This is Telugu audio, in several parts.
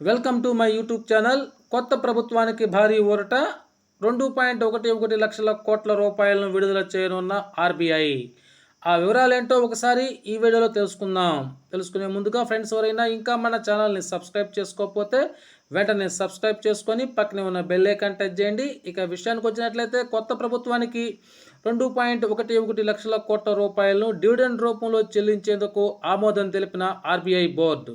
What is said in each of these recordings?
Welcome to my YouTube channel. కొత్త ప్రభుత్వానికి భారీ ఊరట. రెండు పాయింట్ ఒకటి ఒకటి లక్షల కోట్ల రూపాయలను విడుదల చేయనున్న ఆర్బీఐ. ఆ వివరాలేంటో ఒకసారి ఈ వీడియోలో తెలుసుకుందాం. తెలుసుకునే ముందుగా ఫ్రెండ్స్ ఎవరైనా ఇంకా మన ఛానల్ని సబ్స్క్రైబ్ చేసుకోకపోతే వెంటనే సబ్స్క్రైబ్ చేసుకొని పక్కనే ఉన్న బెల్ ఐకాన్ టచ్ చేయండి. ఇక విషయానికి వచ్చినట్లయితే కొత్త ప్రభుత్వానికి రెండు పాయింట్ ఒకటి ఒకటి లక్షల కోట్ల రూపాయలను డివిడెండ్ రూపంలో చెల్లించేందుకు ఆమోదం తెలిపిన ఆర్బీఐ బోర్డు.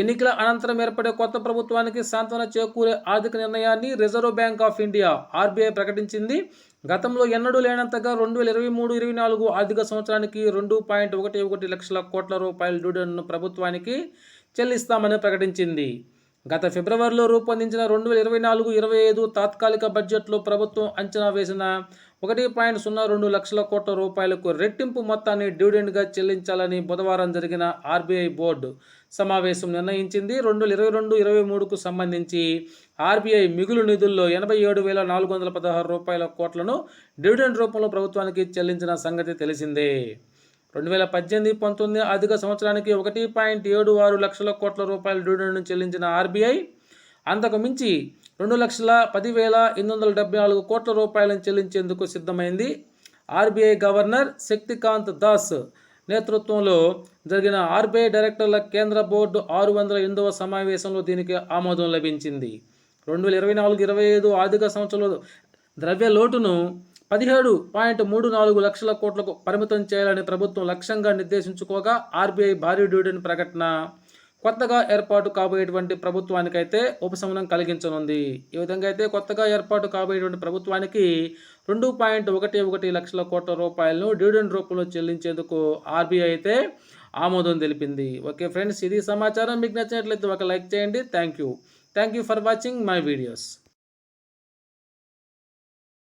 ఎన్నికల అనంతరం ఏర్పడే కొత్త ప్రభుత్వానికి సాంత్వన చేకూరే ఆర్థిక నిర్ణయాన్ని Reserve Bank of India RBI ప్రకటించింది. గతంలో ఎన్నడూ లేనంతగా రెండు వేల ఇరవై మూడు ఇరవై నాలుగు ఆర్థిక సంవత్సరానికి రెండు పాయింట్ ఒకటి ఒకటి లక్షల కోట్ల రూపాయల డివిడెండ్ను ప్రభుత్వానికి చెల్లిస్తామని ప్రకటించింది. గత ఫిబ్రవరిలో రూపొందించిన రెండు వేల ఇరవై నాలుగు ఇరవై ఐదు తాత్కాలిక బడ్జెట్లో ప్రభుత్వం అంచనా వేసిన ఒకటి పాయింట్ సున్నా రెండు లక్షల కోట్ల రూపాయలకు రెట్టింపు మొత్తాన్ని డివిడెండ్గా చెల్లించాలని బుధవారం జరిగిన ఆర్బీఐ బోర్డు సమావేశం నిర్ణయించింది. రెండు వేల ఇరవై రెండు ఇరవై మూడుకు సంబంధించి ఆర్బీఐ మిగులు నిధుల్లో ఎనభై ఏడు వేల నాలుగు వందల పదహారు రూపాయల కోట్లను డివిడెండ్ రూపంలో ప్రభుత్వానికి చెల్లించిన సంగతి తెలిసిందే. రెండు వేల పద్దెనిమిది పంతొమ్మిది ఆర్థిక సంవత్సరానికి ఒకటి పాయింట్ ఏడు ఆరు లక్షల కోట్ల రూపాయల డివిడెండ్ను చెల్లించిన ఆర్బీఐ అంతకు మించి రెండు లక్షల పదివేల ఎనిమిది వందల డెబ్బై నాలుగు కోట్ల రూపాయలను చెల్లించేందుకు సిద్ధమైంది ఆర్బీఐ గవర్నర్ శక్తికాంత్ దాస్. నేతృత్వంలో జరిగిన ఆర్బీఐ డైరెక్టర్ల కేంద్ర బోర్డు ఆరు వందల ఎనిమిదవ సమావేశంలో దీనికి ఆమోదం లభించింది. రెండు వేల ఇరవై నాలుగు ఇరవై ఐదు ఆర్థిక సంవత్సరంలో ద్రవ్య లోటును పదిహేడు పాయింట్ మూడు నాలుగు లక్షల కోట్లకు పరిమితం చేయాలని ప్రభుత్వం లక్ష్యంగా నిర్దేశించుకోగా ఆర్బీఐ భారీ డివిడెండ్ ప్రకటన కొత్తగా ఏర్పాటు కాబోయేటువంటి ప్రభుత్వానికైతే ఉపశమనం కలిగించనుంది. ఈ విధంగా అయితే కొత్తగా ఏర్పాటు కాబోయేటువంటి ప్రభుత్వానికి రెండు పాయింట్ ఒకటి ఒకటి లక్షల కోట్ల రూపాయలను డివిడెండ్ రూపంలో చెల్లించేందుకు ఆర్బీఐ అయితే ఆమోదం తెలిపింది. ఓకే ఫ్రెండ్స్ ఇది సమాచారం. మీకు నచ్చినట్లయితే ఒక లైక్ చేయండి. Thank you. Thank you for watching my videos.